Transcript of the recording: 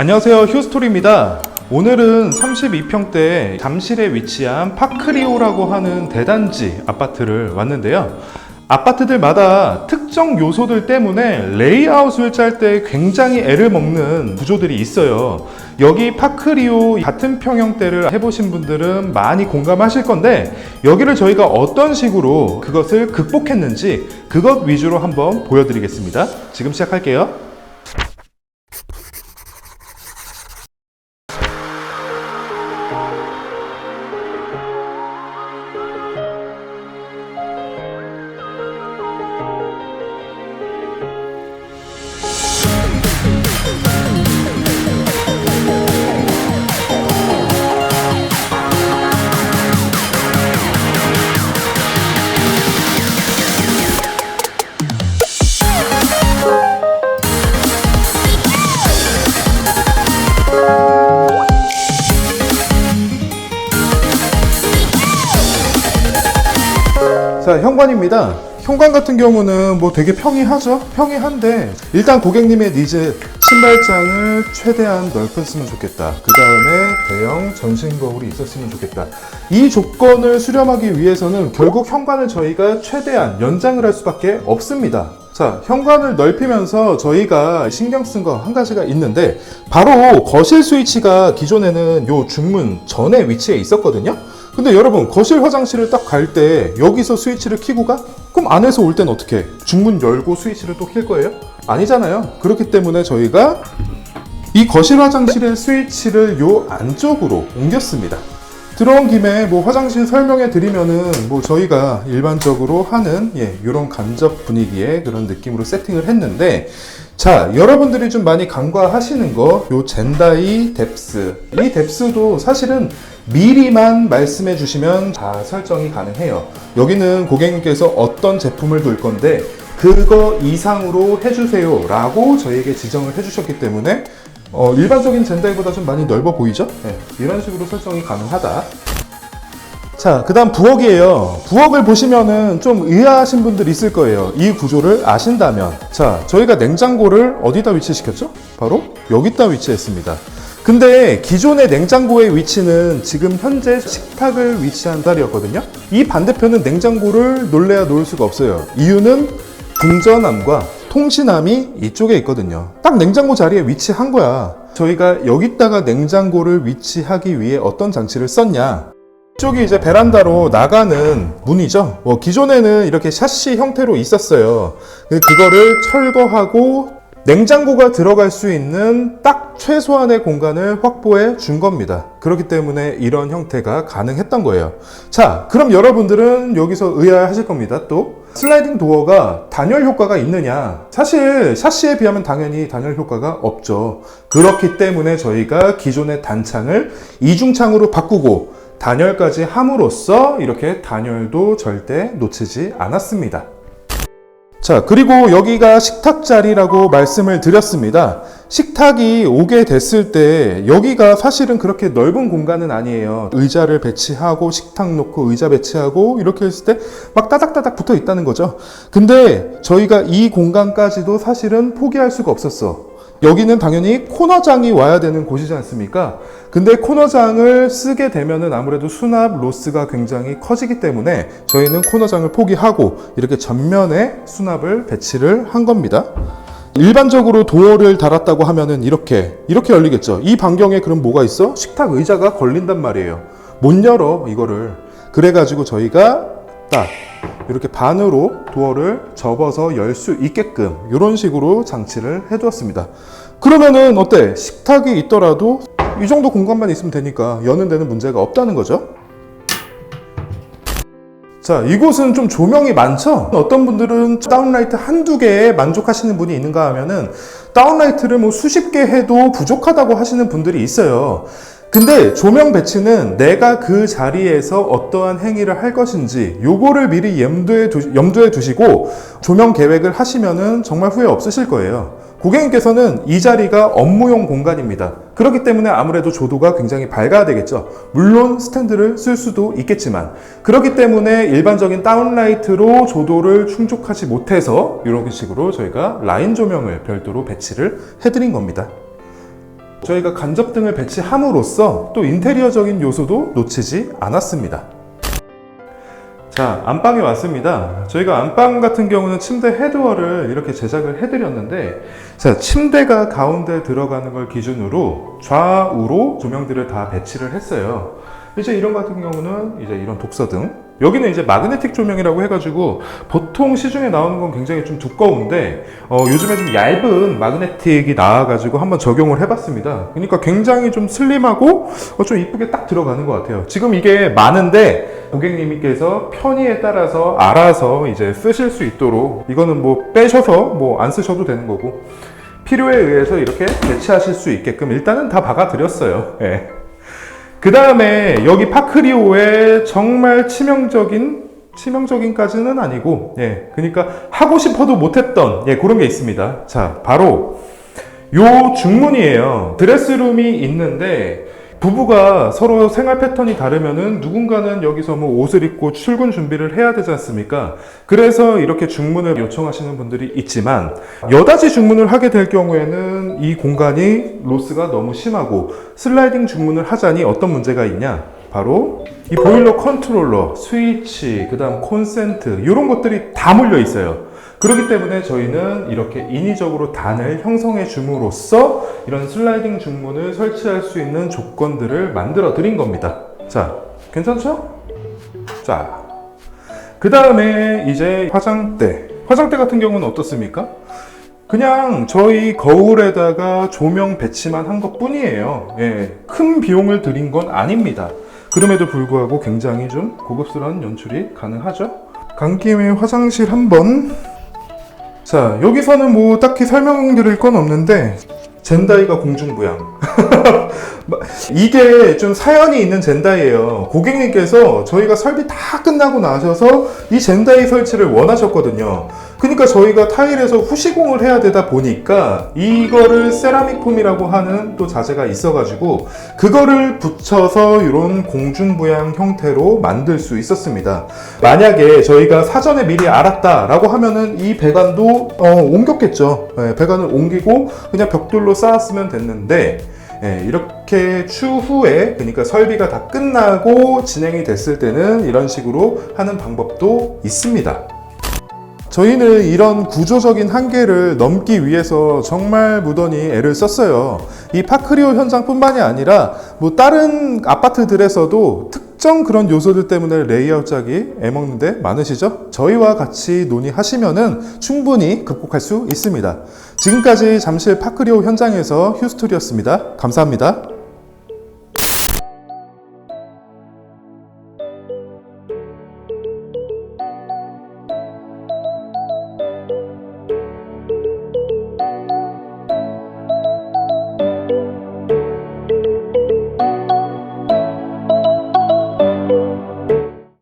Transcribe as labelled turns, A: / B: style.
A: 안녕하세요 휴스토리입니다. 오늘은 32평대 잠실에 위치한 파크리오라고 하는 대단지 아파트를 왔는데요. 아파트들마다 특정 요소들 때문에 레이아웃을 짤 때 굉장히 애를 먹는 구조들이 있어요. 여기 파크리오 같은 평형대를 해보신 분들은 많이 공감하실 건데 여기를 저희가 어떤 식으로 그것을 극복했는지 그것 위주로 한번 보여드리겠습니다. 지금 시작할게요 자, 현관입니다. 현관 같은 경우는 뭐 되게 평이하죠? 평이한데, 일단 고객님의 니즈, 신발장을 최대한 넓혔으면 좋겠다. 그 다음에 대형 전신 거울이 있었으면 좋겠다. 이 조건을 수렴하기 위해서는 결국 현관을 저희가 최대한 연장을 할 수밖에 없습니다. 자, 현관을 넓히면서 저희가 신경 쓴 거 한 가지가 있는데, 바로 거실 스위치가 기존에는 요 중문 전에 위치해 있었거든요? 근데 여러분 거실 화장실을 딱 갈 때 여기서 스위치를 켜고 가? 그럼 안에서 올 땐 어떻게? 중문 열고 스위치를 또 켤 거예요? 아니잖아요. 그렇기 때문에 저희가 이 거실 화장실의 스위치를 요 안쪽으로 옮겼습니다. 들어온 김에 뭐 화장실 설명해 드리면은 뭐 저희가 일반적으로 하는 예, 이런 간접 분위기의 그런 느낌으로 세팅을 했는데 자, 여러분들이 좀 많이 간과하시는 거, 요 젠다이 뎁스. 이 뎁스도 사실은 미리만 말씀해 주시면 다 설정이 가능해요. 여기는 고객님께서 어떤 제품을 둘 건데, 그거 이상으로 해주세요. 라고 저희에게 지정을 해주셨기 때문에, 어, 일반적인 젠다이보다 좀 많이 넓어 보이죠? 네, 이런 식으로 설정이 가능하다. 자, 그 다음 부엌이에요. 부엌을 보시면은 좀 의아하신 분들 있을 거예요. 이 구조를 아신다면. 자, 저희가 냉장고를 어디다 위치시켰죠? 바로 여기다 위치했습니다. 근데 기존의 냉장고의 위치는 지금 현재 식탁을 위치한 자리였거든요. 이 반대편은 냉장고를 놀래야 놓을 수가 없어요. 이유는 분전함과 통신함이 이쪽에 있거든요. 딱 냉장고 자리에 위치한 거야. 저희가 여기다가 냉장고를 위치하기 위해 어떤 장치를 썼냐? 이쪽이 이제 베란다로 나가는 문이죠. 뭐 기존에는 이렇게 샤시 형태로 있었어요. 그거를 철거하고 냉장고가 들어갈 수 있는 딱 최소한의 공간을 확보해 준 겁니다. 그렇기 때문에 이런 형태가 가능했던 거예요. 자, 그럼 여러분들은 여기서 의아하실 겁니다. 또 슬라이딩 도어가 단열 효과가 있느냐? 사실 샤시에 비하면 당연히 단열 효과가 없죠. 그렇기 때문에 저희가 기존의 단창을 이중창으로 바꾸고 단열까지 함으로써 이렇게 단열도 절대 놓치지 않았습니다. 자, 그리고 여기가 식탁 자리라고 말씀을 드렸습니다. 식탁이 오게 됐을 때 여기가 사실은 그렇게 넓은 공간은 아니에요. 의자를 배치하고 식탁 놓고 의자 배치하고 이렇게 했을 때 막 따닥따닥 붙어 있다는 거죠. 근데 저희가 이 공간까지도 사실은 포기할 수가 없었어. 여기는 당연히 코너장이 와야 되는 곳이지 않습니까? 근데 코너장을 쓰게 되면은 아무래도 수납 로스가 굉장히 커지기 때문에 저희는 코너장을 포기하고 이렇게 전면에 수납을 배치를 한 겁니다. 일반적으로 도어를 달았다고 하면은 이렇게 이렇게 열리겠죠. 이 반경에 그럼 뭐가 있어? 식탁 의자가 걸린단 말이에요. 못 열어 이거를. 그래가지고 저희가 딱 이렇게 반으로 도어를 접어서 열 수 있게끔 이런 식으로 장치를 해두었습니다. 그러면은 어때? 식탁이 있더라도 이 정도 공간만 있으면 되니까 여는 데는 문제가 없다는 거죠. 자, 이곳은 좀 조명이 많죠? 어떤 분들은 다운라이트 한두 개에 만족하시는 분이 있는가 하면은 다운라이트를 뭐 수십 개 해도 부족하다고 하시는 분들이 있어요. 근데 조명 배치는 내가 그 자리에서 어떠한 행위를 할 것인지 요거를 미리 염두에, 두, 염두에 두시고 조명 계획을 하시면은 정말 후회 없으실 거예요. 고객님께서는 이 자리가 업무용 공간입니다. 그렇기 때문에 아무래도 조도가 굉장히 밝아야 되겠죠. 물론 스탠드를 쓸 수도 있겠지만 그렇기 때문에 일반적인 다운라이트로 조도를 충족하지 못해서 이런 식으로 저희가 라인 조명을 별도로 배치를 해드린 겁니다. 저희가 간접 등을 배치함으로써 또 인테리어적인 요소도 놓치지 않았습니다. 자, 안방에 왔습니다. 저희가 안방 같은 경우는 침대 헤드워를 이렇게 제작을 해드렸는데, 자, 침대가 가운데 들어가는 걸 기준으로 좌우로 조명들을 다 배치를 했어요. 이제 이런 같은 경우는 이제 이런 독서등. 여기는 이제 마그네틱 조명이라고 해가지고 보통 시중에 나오는 건 굉장히 좀 두꺼운데 어, 요즘에 좀 얇은 마그네틱이 나와가지고 한번 적용을 해봤습니다. 그러니까 굉장히 좀 슬림하고 어, 좀 이쁘게 딱 들어가는 것 같아요. 지금 이게 많은데 고객님께서 편의에 따라서 알아서 이제 쓰실 수 있도록 이거는 뭐 빼셔서 뭐 안 쓰셔도 되는 거고 필요에 의해서 이렇게 배치하실 수 있게끔 일단은 다 박아드렸어요. 예. 그 다음에 여기 파크리오의 정말 치명적인 치명적인까지는 아니고 예 그러니까 하고 싶어도 못했던 예 그런 게 있습니다. 자 바로 요 중문이에요. 드레스룸이 있는데 부부가 서로 생활 패턴이 다르면은 누군가는 여기서 뭐 옷을 입고 출근 준비를 해야 되지 않습니까? 그래서 이렇게 중문을 요청하시는 분들이 있지만 여닫이 중문을 하게 될 경우에는 이 공간이 로스가 너무 심하고 슬라이딩 중문을 하자니 어떤 문제가 있냐? 바로 이 보일러 컨트롤러, 스위치, 그 다음 콘센트 이런 것들이 다 몰려 있어요. 그렇기 때문에 저희는 이렇게 인위적으로 단을 형성해 줌으로써 이런 슬라이딩 중문을 설치할 수 있는 조건들을 만들어 드린 겁니다. 자, 괜찮죠? 자, 그 다음에 이제 화장대. 화장대 같은 경우는 어떻습니까? 그냥 저희 거울에다가 조명 배치만 한 것 뿐이에요. 예, 큰 비용을 들인 건 아닙니다. 그럼에도 불구하고 굉장히 좀 고급스러운 연출이 가능하죠. 간 김에 화장실 한번 자, 여기서는 뭐 딱히 설명드릴 건 없는데 젠다이가 공중부양. 이게 좀 사연이 있는 젠다이예요. 고객님께서 저희가 설비 다 끝나고 나셔서 이 젠다이 설치를 원하셨거든요. 그러니까 저희가 타일에서 후시공을 해야 되다 보니까 이거를 세라믹 폼이라고 하는 또 자재가 있어가지고 그거를 붙여서 이런 공중부양 형태로 만들 수 있었습니다. 만약에 저희가 사전에 미리 알았다라고 하면은 이 배관도 어, 옮겼겠죠. 네, 배관을 옮기고 그냥 벽돌로 쌓았으면 됐는데 예, 이렇게 추후에 그러니까 설비가 다 끝나고 진행이 됐을 때는 이런 식으로 하는 방법도 있습니다. 저희는 이런 구조적인 한계를 넘기 위해서 정말 무던히 애를 썼어요. 이 파크리오 현장뿐만이 아니라 뭐 다른 아파트들에서도 특정 그런 요소들 때문에 레이아웃 짝이 애먹는데 많으시죠? 저희와 같이 논의하시면은 충분히 극복할 수 있습니다. 지금까지 잠실 파크리오 현장에서 휴스토리였습니다. 감사합니다.